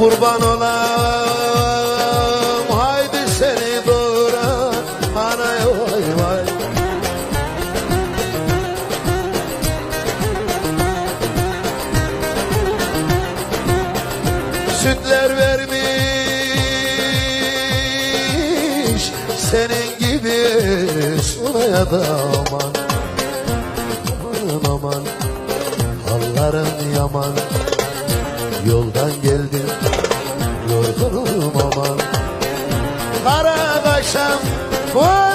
kurban olam. Haydi seni doğuran anaya vay vay. Sütler vermiş senin gibi sulaya da aman. Aman aman. Halların yaman Yoldan geldim. Yorgunum aman Kara kaşım vur